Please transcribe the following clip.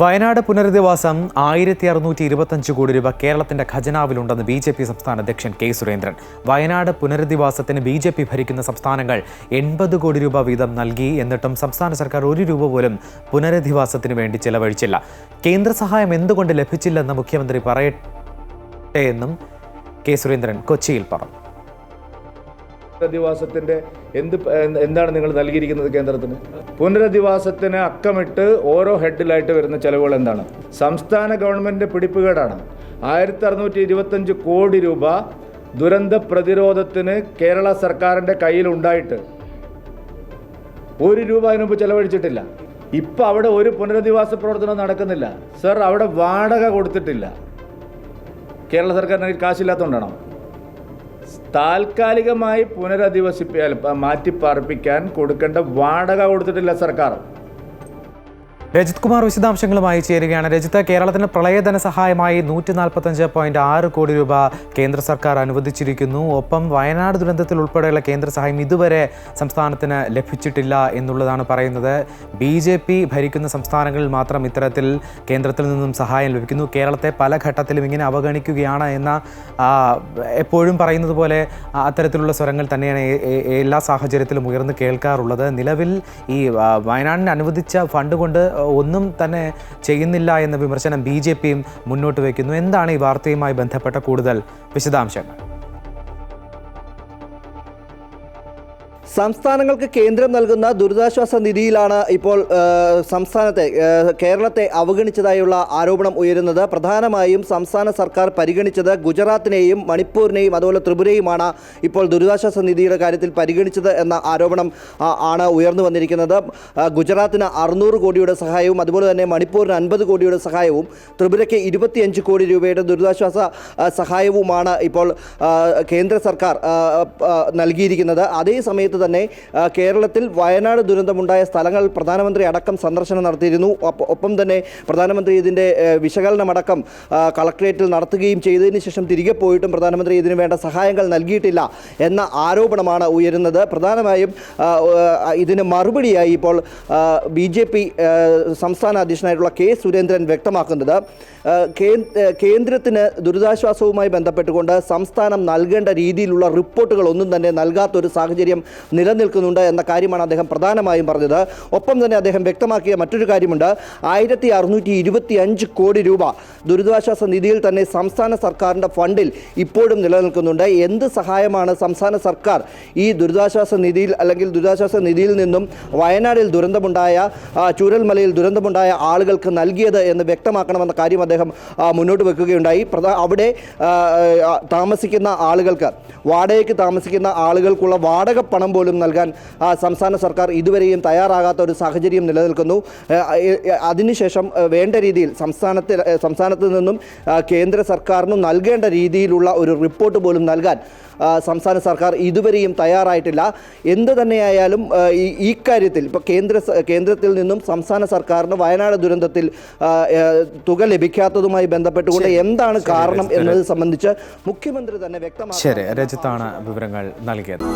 വയനാട് പുനരധിവാസം ആയിരത്തി അറുന്നൂറ്റി ഇരുപത്തഞ്ച് കോടി രൂപ കേരളത്തിന്റെ ഖജനാവിലുണ്ടെന്ന് ബി ജെ പി സംസ്ഥാന അധ്യക്ഷൻ കെ സുരേന്ദ്രൻ. വയനാട് പുനരധിവാസത്തിന് ബി ജെ പി ഭരിക്കുന്ന സംസ്ഥാനങ്ങൾ എൺപത് കോടി രൂപ വീതം നൽകി എന്നിട്ടും സംസ്ഥാന സർക്കാർ ഒരു രൂപ പോലും പുനരധിവാസത്തിന് വേണ്ടി ചെലവഴിച്ചില്ല. കേന്ദ്ര സഹായം എന്തുകൊണ്ട് ലഭിച്ചില്ലെന്ന് മുഖ്യമന്ത്രി പറയട്ടെ എന്നും കെ സുരേന്ദ്രൻ കൊച്ചിയിൽ പറഞ്ഞു. പുനരധിവാസത്തിന്റെ എന്ത് എന്താണ് നിങ്ങൾ നൽകിയിരിക്കുന്നത് കേന്ദ്രത്തിന്? പുനരധിവാസത്തിന് അക്കമിട്ട് ഓരോ ഹെഡിലായിട്ട് വരുന്ന ചെലവുകൾ എന്താണ്? സംസ്ഥാന ഗവൺമെന്റിന്റെ പിടിപ്പുകേടാണ്. ആയിരത്തി അറുന്നൂറ്റി ഇരുപത്തഞ്ച് കോടി രൂപ ദുരന്ത പ്രതിരോധത്തിന് കേരള സർക്കാരിന്റെ കയ്യിൽ ഉണ്ടായിട്ട് ഒരു രൂപ അതിനു മുമ്പ് ചെലവഴിച്ചിട്ടില്ല. ഇപ്പം അവിടെ ഒരു പുനരധിവാസ പ്രവർത്തനം നടക്കുന്നില്ല. സർ അവിടെ വാടക കൊടുത്തിട്ടില്ല. കേരള സർക്കാരിന് കാശില്ലാത്തതുകൊണ്ടാണോ താൽക്കാലികമായി പുനരധിവസിപ്പിക്കാൻ മാറ്റിപ്പാർപ്പിക്കാൻ കൊടുക്കേണ്ട വാടക കൊടുത്തിട്ടില്ല സർക്കാർ. രജിത് കുമാർ വിശദാംശങ്ങളുമായി ചേരുകയാണ്. രജിത്ത് കേരളത്തിന് പ്രളയ ധനസഹായമായി നൂറ്റി നാൽപ്പത്തഞ്ച് പോയിന്റ് ആറ് കോടി രൂപ കേന്ദ്ര സർക്കാർ അനുവദിച്ചിരിക്കുന്നു. ഒപ്പം വയനാട് ദുരന്തത്തിൽ ഉൾപ്പെടെയുള്ള കേന്ദ്ര സഹായം ഇതുവരെ സംസ്ഥാനത്തിന് ലഭിച്ചിട്ടില്ല എന്നുള്ളതാണ് പറയുന്നത്. ബി ജെ പി ഭരിക്കുന്ന സംസ്ഥാനങ്ങളിൽ മാത്രം ഇത്തരത്തിൽ കേന്ദ്രത്തിൽ നിന്നും സഹായം ലഭിക്കുന്നു. കേരളത്തെ പല ഘട്ടത്തിലും ഇങ്ങനെ അവഗണിക്കുകയാണ് എന്ന എപ്പോഴും പറയുന്നത് പോലെ അത്തരത്തിലുള്ള സ്വരങ്ങൾ തന്നെയാണ് എല്ലാ സാഹചര്യത്തിലും ഉയർന്നു കേൾക്കാറുള്ളത്. നിലവിൽ ഈ വയനാടിന് അനുവദിച്ച ഫണ്ട് കൊണ്ട് ഒന്നും തന്നെ ചെയ്യുന്നില്ല എന്ന വിമർശനം ബി മുന്നോട്ട് വയ്ക്കുന്നു. എന്താണ് ഈ വാർത്തയുമായി ബന്ധപ്പെട്ട കൂടുതൽ വിശദാംശങ്ങൾ? സംസ്ഥാനങ്ങൾക്ക് കേന്ദ്രം നൽകുന്ന ദുരിതാശ്വാസ നിധിയിലാണ് ഇപ്പോൾ സംസ്ഥാനത്തെ കേരളത്തെ അവഗണിച്ചതായുള്ള ആരോപണം ഉയരുന്നത്. പ്രധാനമായും സംസ്ഥാന സർക്കാർ പരിഗണിച്ചത് ഗുജറാത്തിനെയും മണിപ്പൂരിനെയും അതുപോലെ ത്രിപുരയുമാണ് ഇപ്പോൾ ദുരിതാശ്വാസ നിധിയുടെ കാര്യത്തിൽ പരിഗണിച്ചത് എന്ന ആരോപണം ആണ് ഉയർന്നു വന്നിരിക്കുന്നത്. ഗുജറാത്തിന് അറുന്നൂറ് കോടിയുടെ സഹായവും അതുപോലെ തന്നെ മണിപ്പൂരിന് അൻപത് കോടിയുടെ സഹായവും ത്രിപുരയ്ക്ക് ഇരുപത്തിയഞ്ച് കോടി രൂപയുടെ ദുരിതാശ്വാസ സഹായവുമാണ് ഇപ്പോൾ കേന്ദ്ര സർക്കാർ നൽകിയിരിക്കുന്നത്. അതേ സമയത്ത് തന്നെ കേരളത്തിൽ വയനാട് ദുരന്തമുണ്ടായ സ്ഥലങ്ങൾ പ്രധാനമന്ത്രി അടക്കം സന്ദർശനം നടത്തിയിരുന്നു. ഒപ്പം തന്നെ പ്രധാനമന്ത്രി ഇതിന്റെ വിശകലനമടക്കം കളക്ട്രേറ്റിൽ നടത്തുകയും ചെയ്തതിന് ശേഷം തിരികെ പോയിട്ടും പ്രധാനമന്ത്രി ഇതിനു വേണ്ട സഹായങ്ങൾ നൽകിയിട്ടില്ല എന്ന ആരോപണമാണ് ഉയരുന്നത്. പ്രധാനമായും ഇതിന് മറുപടിയായി ഇപ്പോൾ ബി ജെ പി സംസ്ഥാന അധ്യക്ഷനായിട്ടുള്ള കെ സുരേന്ദ്രൻ വ്യക്തമാക്കുന്നത്. കേന്ദ്രത്തിന് ദുരിതാശ്വാസവുമായി ബന്ധപ്പെട്ടുകൊണ്ട് സംസ്ഥാനം നൽകേണ്ട രീതിയിലുള്ള റിപ്പോർട്ടുകൾ ഒന്നും തന്നെ നൽകാത്തൊരു സാഹചര്യം നിലനിൽക്കുന്നുണ്ട് എന്ന കാര്യമാണ് അദ്ദേഹം പ്രധാനമായും പറഞ്ഞത്. ഒപ്പം തന്നെ അദ്ദേഹം വ്യക്തമാക്കിയ മറ്റൊരു കാര്യമുണ്ട്. ആയിരത്തി അറുന്നൂറ്റി ഇരുപത്തി അഞ്ച് കോടി രൂപ ദുരിതാശ്വാസ നിധിയിൽ തന്നെ സംസ്ഥാന സർക്കാരിന്റെ ഫണ്ടിൽ ഇപ്പോഴും നിലനിൽക്കുന്നുണ്ട്. എന്ത് സഹായമാണ് സംസ്ഥാന സർക്കാർ ഈ ദുരിതാശ്വാസ നിധിയിൽ അല്ലെങ്കിൽ ദുരിതാശ്വാസ നിധിയിൽ നിന്നും വയനാടിൽ ദുരന്തമുണ്ടായ ചൂരൽമലയിൽ ദുരന്തമുണ്ടായ ആളുകൾക്ക് നൽകിയത് എന്ന് വ്യക്തമാക്കണമെന്ന കാര്യം അദ്ദേഹം മുന്നോട്ട് വെക്കുകയുണ്ടായി. അവിടെ താമസിക്കുന്ന ആളുകൾക്ക് വാടകയ്ക്ക് താമസിക്കുന്ന ആളുകൾക്കുള്ള വാടക പണം പോലും നൽകാൻ സംസ്ഥാന സർക്കാർ ഇതുവരെയും തയ്യാറാകാത്ത ഒരു സാഹചര്യം നിലനിൽക്കുന്നു. അതിനുശേഷം വേണ്ട രീതിയിൽ സംസ്ഥാനത്തിൽ സംസ്ഥാനത്ത് നിന്നും കേന്ദ്ര സർക്കാരിനും നൽകേണ്ട രീതിയിലുള്ള ഒരു റിപ്പോർട്ട് പോലും നൽകാൻ സംസ്ഥാന സർക്കാർ ഇതുവരെയും തയ്യാറായിട്ടില്ല. എന്ത് തന്നെയായാലും ഈ കാര്യത്തിൽ ഇപ്പോൾ കേന്ദ്ര കേന്ദ്രത്തിൽ നിന്നും സംസ്ഥാന സർക്കാരിന് വയനാട് ദുരന്തത്തിൽ തുക ലഭിക്കാത്തതുമായി ബന്ധപ്പെട്ടുകൊണ്ട് എന്താണ് കാരണം എന്നത് സംബന്ധിച്ച് മുഖ്യമന്ത്രി തന്നെ വ്യക്തമാക്കി ശരി രജിത്താണ് വിവരങ്ങൾ നൽകിയത്.